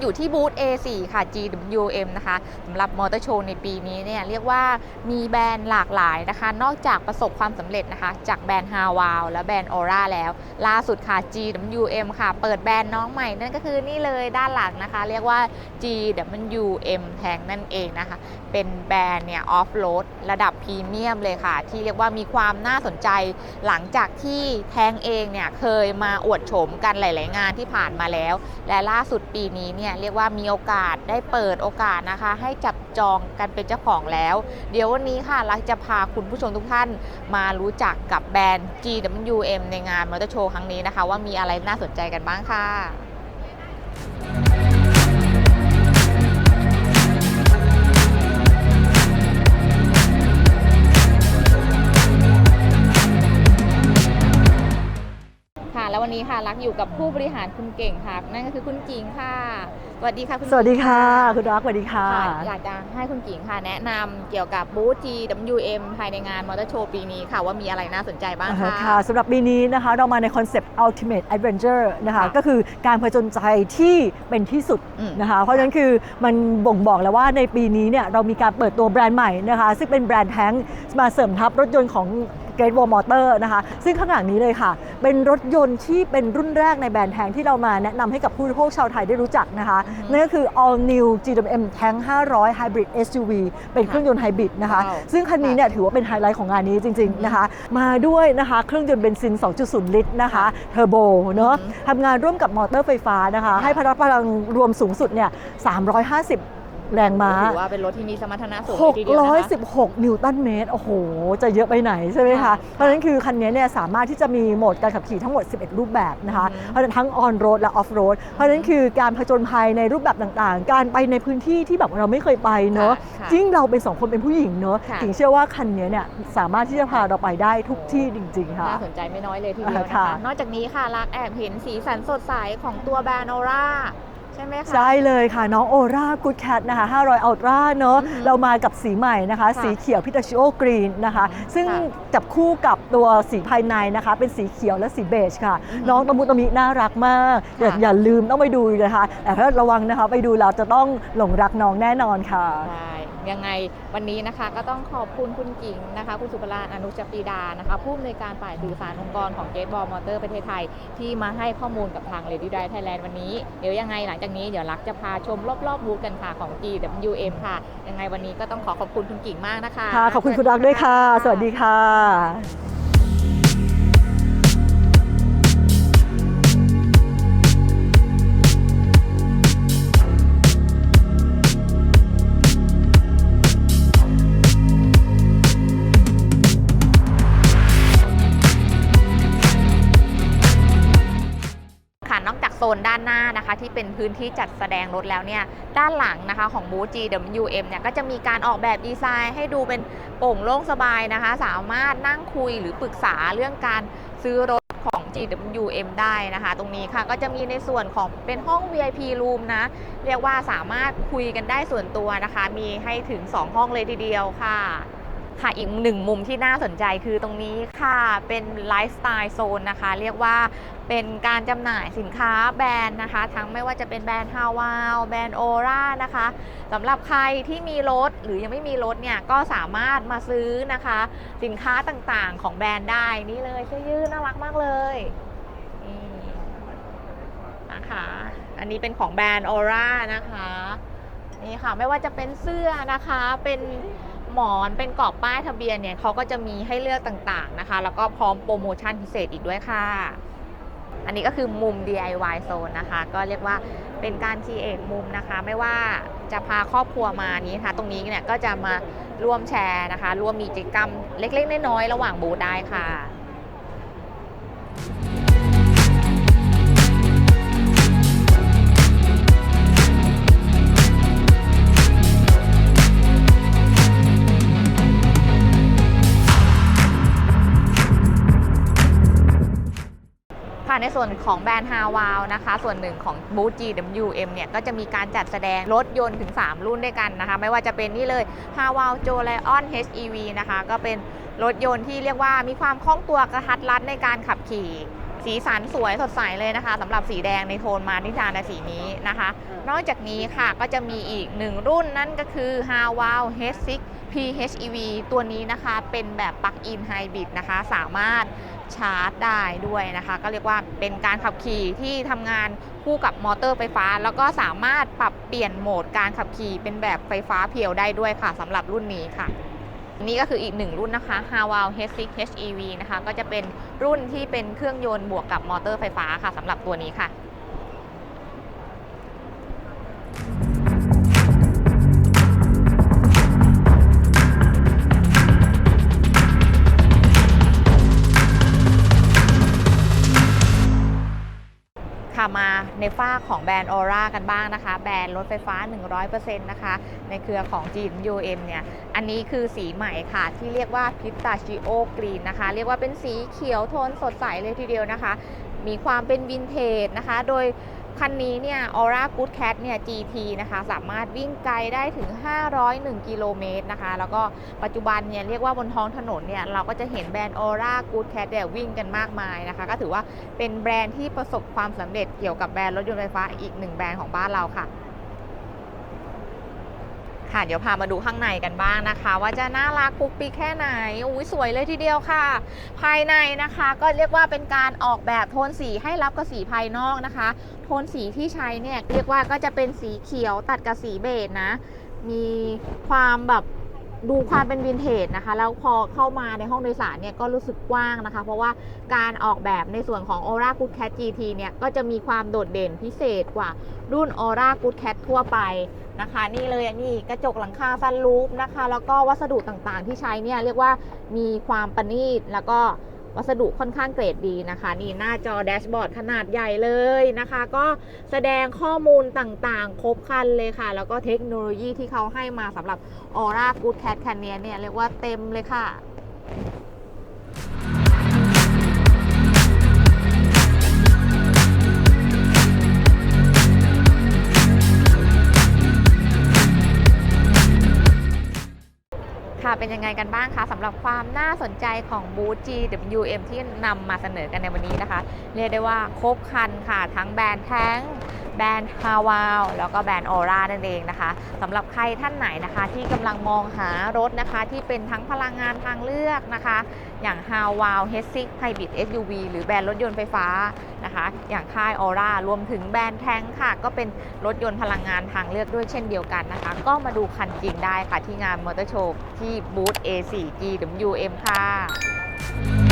อยู่ที่บูธ A4 ค่ะ GWM นะคะสำหรับมอเตอร์โชว์ในปีนี้เนี่ยเรียกว่ามีแบรนด์หลากหลายนะคะ นอกจากประสบความสำเร็จนะคะ จากแบรนด์ h a w a l และแบรนด์ Aura แล้ว ล่าสุดค่ะ GWM ค่ะ เปิดแบรนด์น้องใหม่นั่นก็คือนี่เลยด้านหลังนะคะ เรียกว่า GWM Tank นั่นเองนะคะ เป็นแบรนด์เนี่ยออฟโรดระดับพรีเมียมเลยค่ะ ที่เรียกว่ามีความน่าสนใจหลังจากที่แทงเองเนี่ยเคยมาอวดโฉมกันหลาย ๆ งานที่ผ่านมาแล้ว และล่าสุดปีนี้เนี่ยเรียกว่ามีโอกาสได้เปิดโอกาสนะคะ ให้จับจองกันเป็นเจ้าของแล้ว เดี๋ยววันนี้ค่ะเราจะพาคุณผู้ชมทุกท่านมารู้จักกับแบรนด์ GWM ในงานมอเตอร์โชว์ครั้งนี้นะคะ ว่ามีอะไรน่าสนใจกันบ้างค่ะ แล้ววันนี้ค่ะรักอยู่กับผู้บริหารคุณเก่งค่ะ นั่นก็คือคุณกิ่งค่ะสวัสดีค่ะคุณสวัสดีค่ะกิ่งคุณรักสวัสดีค่ะค่ะ อยากจะให้คุณกิ่งค่ะ แนะนำเกี่ยวกับบูธ GWM ภายในงานมอเตอร์โชว์ปีนี้ค่ะ ว่ามีอะไรน่าสนใจบ้างอ่าคะฮะค่ะสำหรับปีนี้นะคะเรามาในคอนเซปต์ ultimate adventure นะคะค่ะก็คือการผจญใจที่เป็นที่สุดอืมนะคะเพราะฉะนั้นคือมันบ่งบอกแล้วว่าในปีนี้เนี่ยเรามีการเปิดตัวแบรนด์ใหม่นะคะซึ่งเป็นแบรนด์แท้งมาเสริมทับรถยนต์ของ Great Wall Motor นะคะซึ่งข้างหลังนี้เลยค่ะ เป็นรถยนต์ที่เป็นรุ่นแรกในแบรนด์แท้งที่เรามาแนะนำให้กับผู้บริโภคชาวไทยได้รู้จักนะคะอือฮึนั่นก็คือ all new GWM Tank 500 Hybrid SUV เป็นเครื่องยนต์ไฮบริดนะคะ ว้าว ซึ่งคันนี้เนี่ยถือว่าเป็นไฮไลท์ของงานนี้จริง ๆนะคะ มาด้วยนะคะเครื่องยนต์เบนซิน 2.0 ลิตรนะคะเทอร์โบเนาะอือฮึทำงานร่วมกับมอเตอร์ไฟฟ้านะคะค่ะให้พละพลังรวมสูงสุดเนี่ย 350 แรงม้า ถือว่าเป็นรถที่มีสมรรถนะสูงเลยทีเดียวนะคะ616 นิวตันเมตร โอ้โห จะเยอะไปไหนใช่ไหมค่ะคะเพราะฉะนั้นคือคันนี้เนี่ยสามารถที่จะมีโหมดการขับขี่ทั้งหมด 11 รูปแบบนะคะอือฮึเพราะฉะนั้นทั้งออนโรดและออฟโรด เพราะฉะนั้นคือการผจญภัยในรูปแบบต่างๆ การไปในพื้นที่ที่แบบเราไม่เคยไปเนอะค่ะยิ่งเราเป็นสองคนเป็นผู้หญิงเนอะค่ะถึงเชื่อว่าคันนี้เนี่ยสามารถที่จะพาเราไปได้ทุกที่จริง ๆ ค่ะ น่าสนใจไม่น้อยเลยทีเดียวนะค่ะคะนอกจากนี้ค่ะรักแอบเห็นสีสันสดใสของตัวแบรนด์ออร่า ใช่ไหมคะ ใช่เลยค่ะ น้องโอรากูดแคทนะคะ 500 Ultra เนอะอือฮึเรามากับสีใหม่นะคะค่ะสีเขียวพิตาชิโอกรีนนะคะอืมซึ่งค่ะจับคู่กับตัวสีภายในนะคะ เป็นสีเขียวและสีเบจค่ะอือฮึน้องตะมุตะมิน่ารักมากอย่าค่ะอย่าลืมต้องไปดูนะคะแต่ถ้าระวังนะคะ ไปดูแล้วจะต้องหลงรักน้องแน่นอนค่ะใช่ ยังไงวันนี้นะคะก็ต้องขอบคุณคุณกิ่งนะคะ คุณสุภราอนุจปรีดานะคะ ผู้อำนวยการฝ่ายสื่อสารองค์กรของเกตบอลมอเตอร์ประเทศไทย ที่มาให้ข้อมูลกับทาง Lady Drive Thailand วันนี้ เดี๋ยวยังไงหลังจากนี้เดี๋ยวรักจะพาชมรอบๆบูธกันค่ะของ GWM ค่ะ ยังไงวันนี้ก็ต้องขอขอบคุณคุณกิ่งมากนะคะค่ะขอบคุณคุณรักด้วยค่ะ สวัสดีค่ะานหน้านะคะ ที่เป็นพื้นที่จัดแสดงรถแล้วเนี่ยด้านหลังนะคะของบูธ GWM เนี่ยก็จะมีการออกแบบดีไซน์ให้ดูเป็นโป่งโล่งสบายนะคะ สามารถนั่งคุยหรือปรึกษาเรื่องการซื้อรถของ GWM ได้นะคะ ตรงนี้ค่ะก็จะมีในส่วนของเป็นห้อง VIP room นะ เรียกว่าสามารถคุยกันได้ส่วนตัวนะคะ มีให้ถึง 2 ห้องเลยทีเดียวค่ะ ค่ะอีกหนึ่งมุมที่น่าสนใจคือตรงนี้ค่ะเป็นไลฟ์สไตล์โซนนะคะ เรียกว่าเป็นการจำหน่ายสินค้าแบรนด์นะคะ ทั้งไม่ว่าจะเป็นแบรนด์ฮาวาวแบรนด์โอรานะคะสำหรับใครที่มีรถหรือยังไม่มีรถเนี่ยก็สามารถมาซื้อนะคะ สินค้าต่างๆของแบรนด์ได้นี่เลยเสื้อยืดน่ารักมากเลยนี่นะคะอันนี้เป็นของแบรนด์โอรานะคะนี่ค่ะไม่ว่าจะเป็นเสื้อนะคะเป็น หมอนเป็นกรอบป้ายทะเบียนเนี่ยเขาก็จะมีให้เลือกต่างๆนะคะ แล้วก็พร้อมโปรโมชั่นพิเศษอีกด้วยค่ะ อันนี้ก็คือมุม DIY โซนนะคะ ก็เรียกว่าเป็นการคีเอทมุมนะคะ ไม่ว่าจะพาครอบครัวมานี้นะคะ ตรงนี้เนี่ยก็จะมาร่วมแชร์นะคะ ร่วมมีกิจกรรมเล็กๆน้อยๆระหว่างบูธได้ค่ะ ค่ะในส่วนของแบรนด์ฮาวาวนะคะ ส่วนหนึ่งของบูธ GWM เนี่ย ก็จะมีการจัดแสดงรถยนต์ถึง 3 รุ่นด้วยกันนะคะ ไม่ว่าจะเป็นนี่เลย h a w a l j o l i o n HEV นะคะ ก็เป็นรถยนต์ที่เรียกว่ามีความคล่องตัวกระทัดรัดในการขับขี่สีสันสวยสดใสเลยนะคะสำหรับสีแดงในโทนมานิทานในสีนี้นะคะ นอกจากนี้ค่ะก็จะมีอีกหนึ่งรุ่นนั่นก็คือ h a w a l H6 PHEV ตัวนี้นะคะเป็นแบบปลั๊กอินไฮบริดนะคะ สามารถ ชาร์จได้ด้วยนะคะ ก็เรียกว่าเป็นการขับขี่ที่ทำงานคู่กับมอเตอร์ไฟฟ้า แล้วก็สามารถปรับเปลี่ยนโหมดการขับขี่เป็นแบบไฟฟ้าเพียวได้ด้วยค่ะสำหรับรุ่นนี้ค่ะ นี่ก็คืออีกหนึ่งรุ่นนะคะ h a w a l H6 HEV นะคะ ก็จะเป็นรุ่นที่เป็นเครื่องยนต์บวกกับมอเตอร์ไฟฟ้าค่ะสำหรับตัวนี้ค่ะ ค่ะมาในฝ้าของแบรนด์ออร่ากันบ้างนะคะ แบรนด์รถไฟฟ้า 100%นะคะ ในเครือของ GMUM เนี่ย อันนี้คือสีใหม่ค่ะ ที่เรียกว่าพิตาชิโอกรีนนะคะ เรียกว่าเป็นสีเขียวโทนสดใสเลยทีเดียวนะคะ มีความเป็นวินเทจนะคะ โดย คันนี้เนี่ย Aura Good Cat เนี่ย GT นะคะ สามารถวิ่งไกลได้ถึง 501 กิโลเมตรนะคะ แล้วก็ปัจจุบันเนี่ย เรียกว่าบนท้องถนนเนี่ย เราก็จะเห็นแบรนด์ Aura Good Cat เนี่ยวิ่งกันมากมายนะคะ ก็ถือว่าเป็นแบรนด์ที่ประสบความสำเร็จเกี่ยวกับแบรนด์รถยนต์ไฟฟ้าอีกหนึ่งแบรนด์ของบ้านเราค่ะ ค่ะ เดี๋ยวพามาดูข้างในกันบ้างนะคะ ว่าจะน่ารักปุ๊กปิกแค่ไหนอุ้ยสวยเลยทีเดียวค่ะ ภายในนะคะก็เรียกว่าเป็นการออกแบบโทนสีให้รับกับสีภายนอกนะคะ โทนสีที่ใช้เนี่ยเรียกว่าก็จะเป็นสีเขียวตัดกับสีเบจนะ มีความแบบ ดูความเป็นวินเทจนะคะ แล้วพอเข้ามาในห้องโดยสารเนี่ยก็รู้สึกกว้างนะคะ เพราะว่าการออกแบบในส่วนของ Aura Good Cat GT เนี่ย ก็จะมีความโดดเด่นพิเศษกว่ารุ่น Aura Good Cat ทั่วไปนะคะ นี่เลยนี่กระจกหลังคาซันรูฟนะคะ แล้วก็วัสดุต่างๆ ที่ใช้เนี่ยเรียกว่ามีความประณีตแล้วก็ วัสดุค่อนข้างเกรดดีนะคะ นี่หน้าจอแดชบอร์ดขนาดใหญ่เลยนะคะ ก็แสดงข้อมูลต่างๆ ครบครันเลยค่ะ แล้วก็เทคโนโลยีที่เขาให้มาสำหรับ Aura Good Cat Canyon เนี่ยเรียกว่าเต็มเลยค่ะ ค่ะ เป็นยังไงกันบ้างคะสำหรับความน่าสนใจของบูธ GWM ที่นำมาเสนอกันในวันนี้นะคะ เรียกได้ว่าครบคันค่ะ ทั้งแบรนด์แท้ง แบรนด์ฮาวาวแล้วก็แบรนด์ออร่านั่นเองนะคะสำหรับใครท่านไหนนะคะ ที่กำลังมองหารถนะคะ ที่เป็นทั้งพลังงานทางเลือกนะคะ อย่างฮาวาว H6 Hybrid SUV หรือแบรนด์รถยนต์ไฟฟ้านะคะ อย่างค่ายออร่ารวมถึงแบรนด์แท้งค่ะ ก็เป็นรถยนต์พลังงานทางเลือกด้วยเช่นเดียวกันนะคะ ก็มาดูคันจริงได้ค่ะที่งานมอเตอร์โชว์ที่บูธ A4 GWM ค่ะ